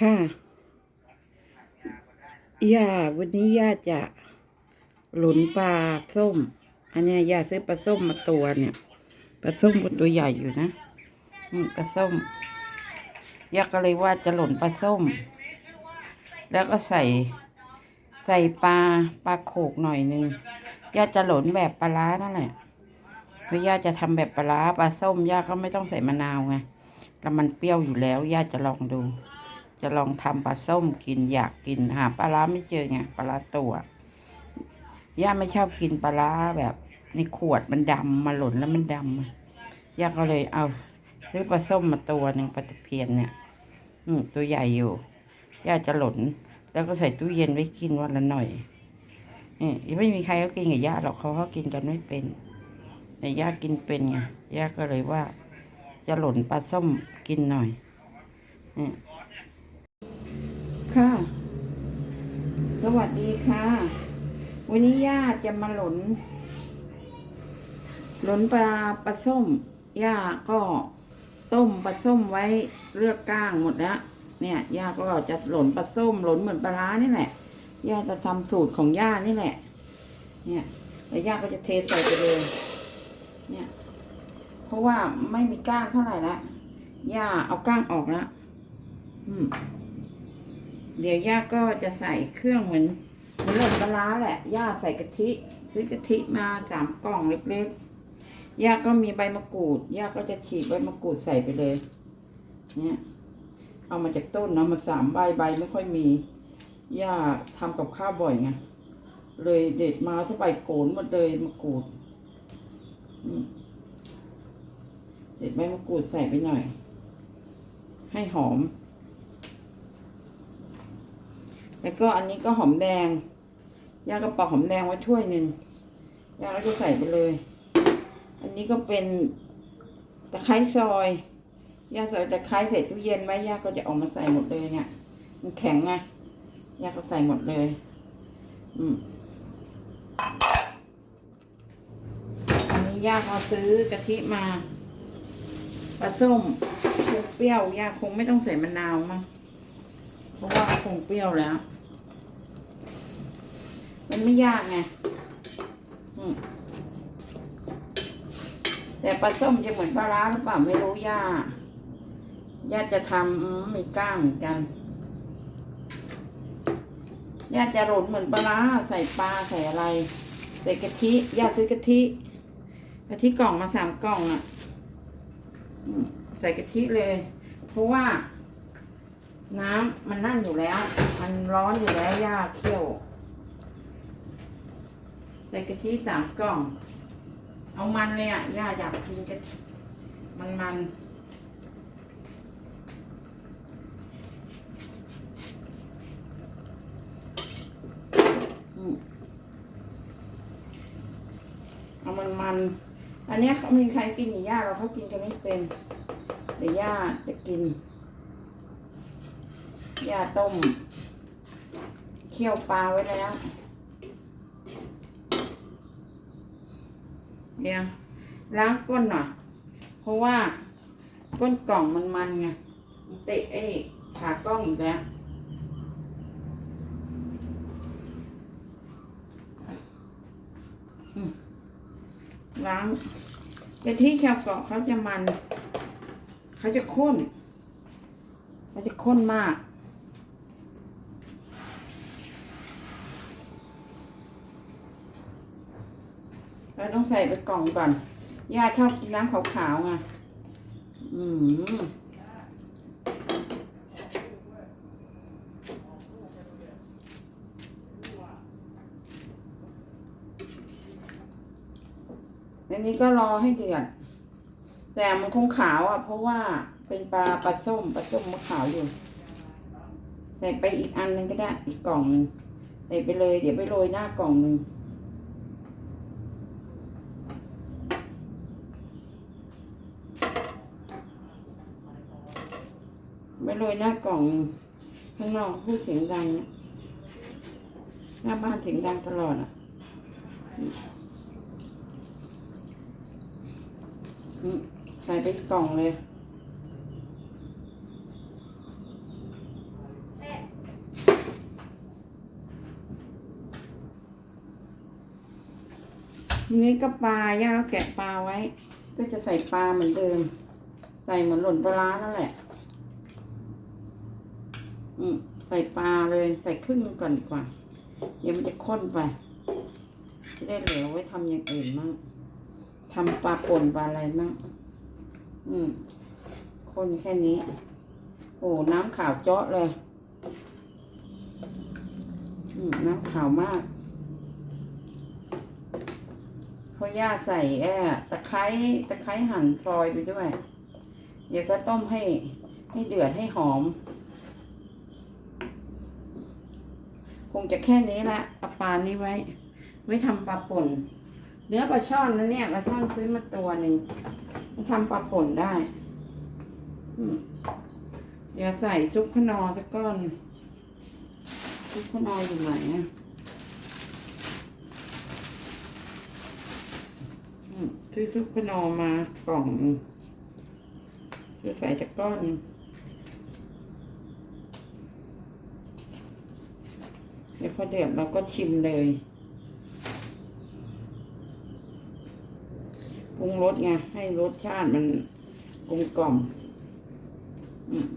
ค่ะย่าวันนี้ย่าจะหลุนปลาส้ม อันนี้ย่าซื้อปลาส้มมาตัวเนี่ยปลาส้มก็ตัวใหญ่อยู่นะนี่ปลาส้มย่าก็เลยว่าจะหล่นปลาส้ม แล้วก็ใส่ใส่ปลาปลาโขกหน่อยนึงย่าจะหล่นแบบปลาร้านั่นแหละเพราะย่าจะทำแบบปลาร้าปลาส้มย่าก็ไม่ต้องใส่มะนาวไงแล้วมันเปรี้ยวอยู่แล้วย่าจะลองดู จะลองทำปลาส้มกินอยากกินหาปลาร้าไม่เจอไงปลาร้าตัวย่าไม่ชอบกินปลาร้าแบบในขวดมันดำมาหล่นแล้วมันดำย่าก็เลยเอาซื้อปลาส้มมาตัวหนึ่งปลาตะเพียนเนี่ยอืมตัวใหญ่อยู่ย่าจะหล่น แล้วก็ใส่ตู้เย็นไว้กินวันละหน่อยนี่ยังไม่มีใครเขากินกับย่าหรอกเขาเขากินกันไม่เป็นแต่ย่ากินเป็นไงย่าก็เลยว่า จะหล่นปลาส้มกินหน่อยนี่ ค่ะ สวัสดีค่ะ วันนี้ย่าจะมาหล่นหล่นปลาปลาส้ม ย่าก็ต้มปลาส้มไว้เลือกก้างหมดแล้ว เนี่ยย่าก็จะหล่นปลาส้มหล่นเหมือนปลาร้านี่แหละ ย่าจะทำสูตรของย่านี่แหละ เนี่ยแล้วย่าก็จะเทใส่ไปเลย เนี่ย เพราะว่าไม่มีก้างเท่าไหร่ละย่าเอาก้างออกแล้วอืม เดี๋ยวย่าก็จะใส่เครื่องเหมือนเหมือนหล่นปลาแหละ ย่าใส่กะทิซื้อกะทิมาสามกล่องเล็กๆ ย่าก็มีใบมะกรูด ย่าก็จะฉีกใบมะกรูดใส่ไปเลย เนี่ยเอามาจากต้นเนาะมาสามใบใบไม่ค่อยมี ย่าทำกับข้าวบ่อยไง เลยเด็ดมาถ้าใบโกนหมดเลยมะกรูดเด็ดใบมะกรูดใส่ไปหน่อย ให้หอม แล้วก็อันนี้ก็หอมแดงย่าก็ปอกหอมแดงไว้ถ้วยหนึ่งย่าก็จะใส่ไปเลย อันนี้ก็เป็นตะไคร้ซอยย่าใส่ตะไคร้ใส่ตู้เย็นไว้ย่าก็จะออกมาใส่หมดเลยเนี่ย มันแข็งไงย่าก็ใส่หมดเลย อืมอันนี้ย่าเขาซื้อกะทิมาปลาส้มคงเปรี้ยวย่าคงไม่ต้องใส่มะนาวมั้งเพราะว่าคงเปรี้ยวแล้ว มันไม่ยากไงแต่ปลาส้มจะเหมือนปลาร้าหรือเปล่าไม่รู้ย่าย่าจะทำมีก้างเหมือนกันย่าจะโรนเหมือนปลาร้าใส่ปลาใส่อะไรใส่กะทิย่าซื้อกะทิกะทิกล่องมาสามกล่องอะใส่กะทิเลย เพราะว่า น้ำมันนั่นอยู่แล้ว มันร้อนอยู่แล้วย่าเคี่ยว ใส่กะทิสามกล่อง เอามันเลยอะ ย่าอยากกินกะทิมันมันเอามันมัน อันนี้เขามีใครกินอย่างย่าเราเขากินกันไม่เป็นเดี๋ยวย่าจะกิน ย่าต้ม เคี่ยวปลาไว้แล้ว เดี๋ยวล้างก้นหน่อย เพราะว่าก้นกล่องมันมันไงเตะไอ้ขากล้องอีกแล้วล้างกะทิชาวเกาะเขาจะมัน เขาจะข้น เขาจะข้นมาก เราต้องใส่ไปกล่องก่อน ย่าชอบกินน้ำขาวๆไงอืมอันนี้ก็รอให้เดือด แต่มันคงขาวอะ เพราะว่าเป็นปลาปลาส้มปลาส้มมะขาวอยู่ ใส่ไปอีกอันหนึงก็ได้อีกกล่องหนึ่งใส่ไปเลย เดี๋ยวไปโรยหน้ากล่องหนึ่ง โรยหน้ากล่องข้างนอกพูดเสียงดังหน้าบ้านเสียงดังตลอดอะใส่ไปกล่องเลยนี่ก็ปลาย่างแล้แกะปลาไว้ ก็จะใส่ปลาเหมือนเดิม ใส่เหมือนหล่นปลาร้านั่นแหละ ใส่ปลาเลยใส่ครึ่งก่อนดีกว่า เดี๋ยวมันจะข้นไปจะได้เหลือไว้ทำอย่างอื่นมั่งทำปลาป่นปลาอะไรมั่งอืมข้นแค่นี้ โอ้น้ำขาวเจาะเลย อืมน้ำขาวมากเพราะย่าใส่แอตะไคร้ตะไคร้หั่นซอยไปด้วย เดี๋ยวก็ต้มให้ให้เดือดให้หอม ค งจะแค่นี้ละเอาปลานี้ไว้ ไว้ทำปลาป่น เนื้อปลาช่อนนะเนี่ยปลาช่อนซื้อมาตัวหนึ่งมาทำปลาป่นได้อืมเดี๋ยวใส่ซุปขนอสักก้อนซุปขนออยู่ไหนอะซื้อซุปขนอมากล่องหนึ่งซื้อใส่จากก้อนหนึ่งเดี๋ยวพอเดือดเราก็ชิมเลยปรุงรสไงให้รสชาติมันกลมกล่อม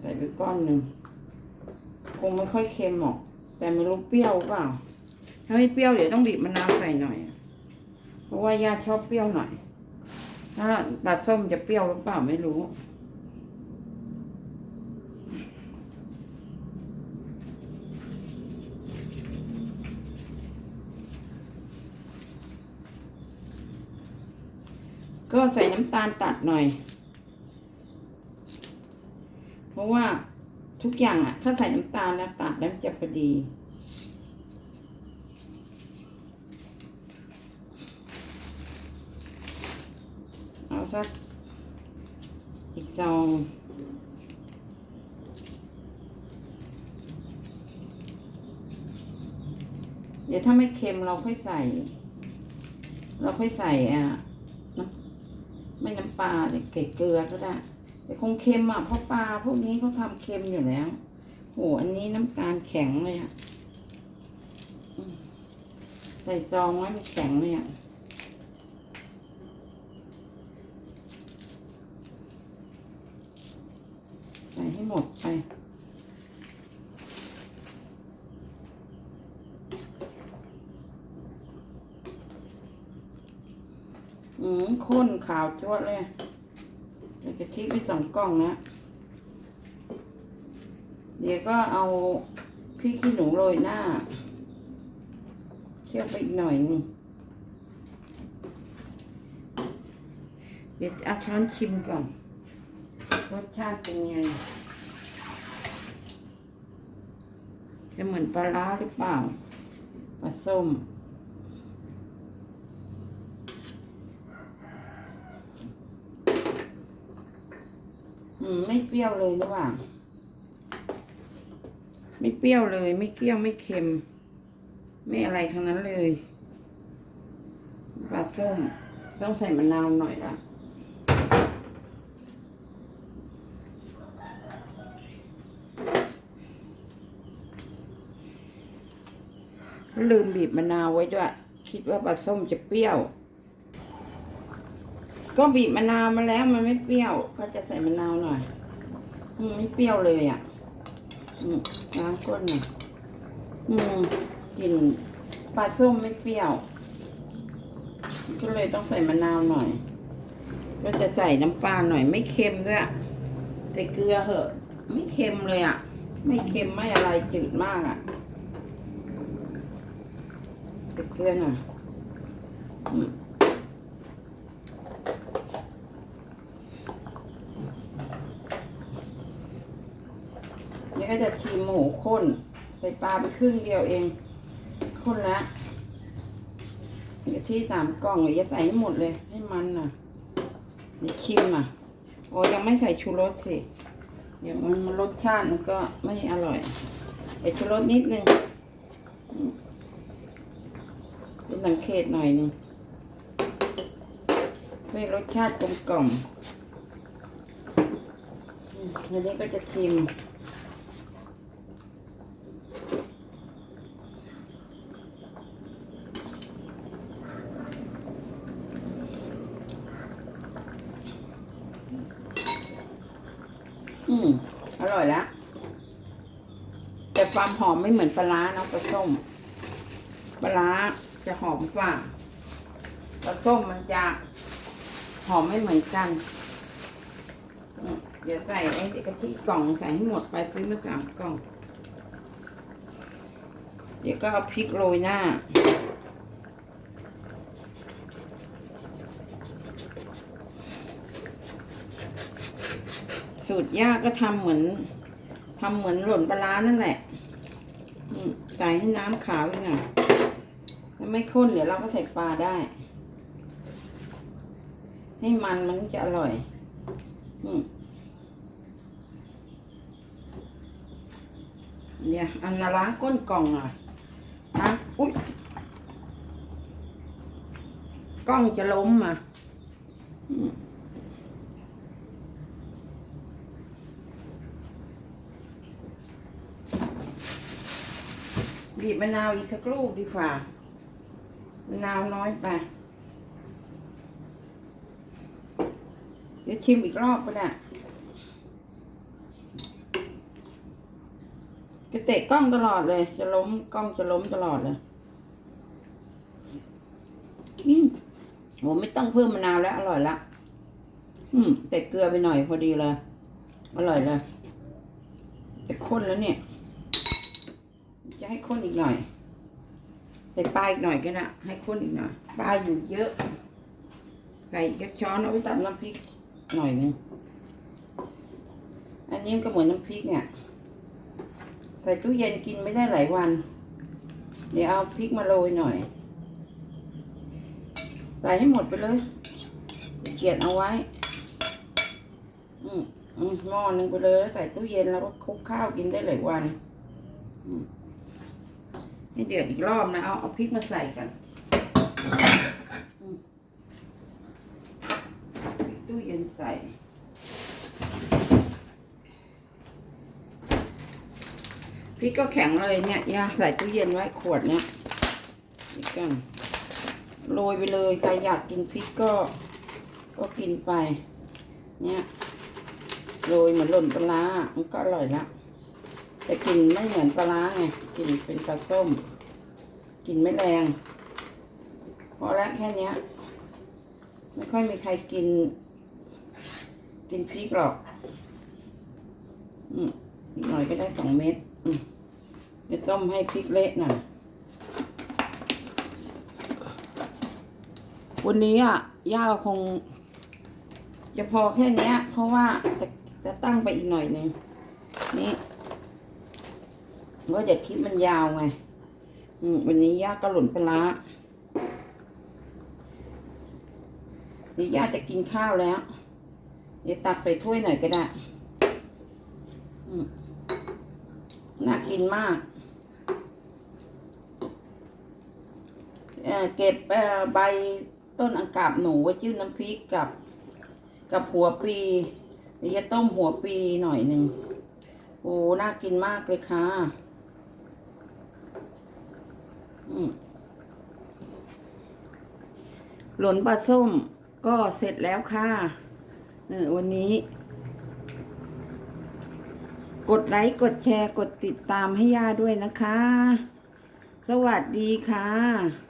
ใส่ไปก้อนหนึ่งคงไม่ค่อยเค็มหรอก แต่ไม่รู้เปรี้ยวเปล่า ถ้าไม่เปรี้ยวเดี๋ยวต้องบีบมะนาวใส่หน่อย เพราะว่าย่าชอบเปรี้ยวหน่อย ถ้าปลาส้มจะเปรี้ยวหรือเปล่าไม่รู้ ก็ใส่น้ำตาลตัดหน่อย เพราะว่าทุกอย่างอะถ้าใส่น้ำตาลแล้วตัดแล้วมันจะพอดีเอาสักอีกซองเดี๋ยวถ้าไม่เค็มเราค่อยใส่ เราค่อยใส่อะ ไม่น้ำปลาเกล็ดเกลือก็ได้ แต่คงเค็มอะเพราะปลาพวกนี้เขาทำเค็มอยู่แล้วโหอันนี้น้ำตาลแข็งเลยอะใส่ซองไว้มันแข็งเลยอะใส่ให้หมดไป อืมข้นขาวจ้วดเลยเดี๋ยวจะทิ้งไปสองกล่องนะ เดี๋ยวก็เอาพริกขี้หนูโรยหน้า เคี่ยวไปอีกหน่อยหนึงเดี๋ยวเอาช้อนชิมก่อน รสชาติเป็นไง จะเหมือนปลาร้าหรือเปล่าปลาส้ม ไม่เปรี้ยวเลยหรือเปล่าไม่เปรี้ยวเลย ไม่เคี่ยวไม่เค็ม ไม่อะไรทั้งนั้นเลยปลาส้มต้องใส่มะนาวหน่อยละลืมบีบมะนาวไว้ด้วย คิดว่าปลาส้มจะเปรี้ยว ก็บีบมะนาวมาแล้วมันไม่เปรี้ยว ก็จะใส่มะนาวหน่อยอืมไม่เปรี้ยวเลยอะอืมล้างก้นหน่อยอืมกลิ่นปลาส้มไม่เปรี้ยว ก็เลยต้องใส่มะนาวหน่อย ก็จะใส่น้ำปลาหน่อย ไม่เค็มด้วยใส่เกลือเหอะ ไม่เค็มเลยอะ ไม่เค็มไม่อะไรจืดมากอะใส่เกลือหน่อยอืม ก็จะชิมหมูข้นใส่ปลาไปครึ่งเดียวเองข้นแล้วกะทิสามกล่องเลยจะใส่ให้หมดเลยให้มันน่ะเดี๋ยวชิมอะโอ้ยังไม่ใส่ชูรสสิ เดี๋ยวมันรสชาติมันก็ไม่อร่อยใส่ชูรสนิดนึงเป็นสังเกตหน่อยหนึงเพื่อรสชาติกลมกล่อมอันนี้ก็จะชิม อร่อยแล้วแต่ความหอมไม่เหมือนปลาร้าเนาะปลาส้มปลาร้าจะหอมกว่าปลาส้มมันจะหอมไม่เหมือนกันเดี๋ยวใส่ไอ้กะทิกล่องใส่ให้หมดไปซื้อมาสามกล่อง เดี๋ยวก็เอาพริกโรยหน้า สูตรย่าก็ทำเหมือนทำเหมือนหล่นปลาร้านั่นแหละอใส่ให้น้ำขาวอีกหน่อยถ้าไม่ข้นเดี๋ยวเราก็ใส่ปลาได้ ให้มันมันจะอร่อย อืมเดี๋ยวอันนาล้างก้นกล่องหน่อยนะอุ๊ยกล้องจะล้มมาอื บีบมะนาวอีกสักลูกดีกว่ามะนาวน้อยไป เดี๋ยวชิมอีกรอบก็ได้จะเตะกล้องตลอดเลย จะล้มกล้องจะล้มตลอดเลยอืมโหไม่ต้องเพิ่มมะนาวแล้ว อร่อยละ อืมแต่เกลือไปหน่อยพอดีเลย อร่อยเลยจะข้นแล้วเนี่ย ให้ข้นอีกหน่อยใส่ปลาอีกหน่อยก็ได้ให้ข้นอีกหน่อยปลาอยู่เยอะใส่กระช้อนเอาไปตัดน้ำพริกหน่อยหนึงอันนี้ก็เหมือนน้ำพริกเนี่ยใส่ตู้เย็นกินไม่ได้หลายวัน เดี๋ยวเอาพริกมาโรยหน่อย ใส่ให้หมดไปเลยเกลียดเอาไว้ อืมหม้อหนึงไปเลย ใส่ตู้เย็นแล้วก็คลุกข้าวกินได้หลายวัน ให้เดือดอีกรอบนะ เอาเอาพริกมาใส่กันตู้เย็นใส่พริกก็แข็งเลยเนี่ยยาใส่ตู้เย็นไว้ขวดเนี่ยนี่กันโรยไปเลย ใครอยากกินพริกก็ ก็กินไป เนี่ยโรยเหมือนหล่นปลามันก็อร่อยละ แต่กลิ่นไม่เหมือนปลาร้าไงกลิ่นเป็นปลาส้มกลิ่นไม่แรงพอแล้วแค่เนี้ยไม่ค่อยมีใครกิน กินพริกหรอก อืมอีกหน่อยก็ได้สองเม็ดอืมเดี๋ยวต้มให้พริกเละหน่อยวันนี้อะย่าคง จะพอแค่เนี้ยเพราะว่าจะจะตั้งไปอีกหน่อยหนึงนี่ ว่าเดี๋ยวคลิปมันยาวไงวันนี้ย่าก็หล่นปลานี่ย่าจะกินข้าวแล้วเดี๋ยวตักใส่ถ้วยหน่อยก็ได้น่ากินมากเเก็บใบต้นอังกาบหนูไว้จิ้มน้ำพริกกับกับหัวปีเดี๋ยวจะต้มหัวปีหน่อยหนึ่งโอ้ น่ากินมากเลยค่ะ อืม หลนปลาส้มก็เสร็จแล้วค่ะเออวันนี้ กดไลค์กดแชร์กดติดตามให้ย่าด้วยนะคะ สวัสดีค่ะ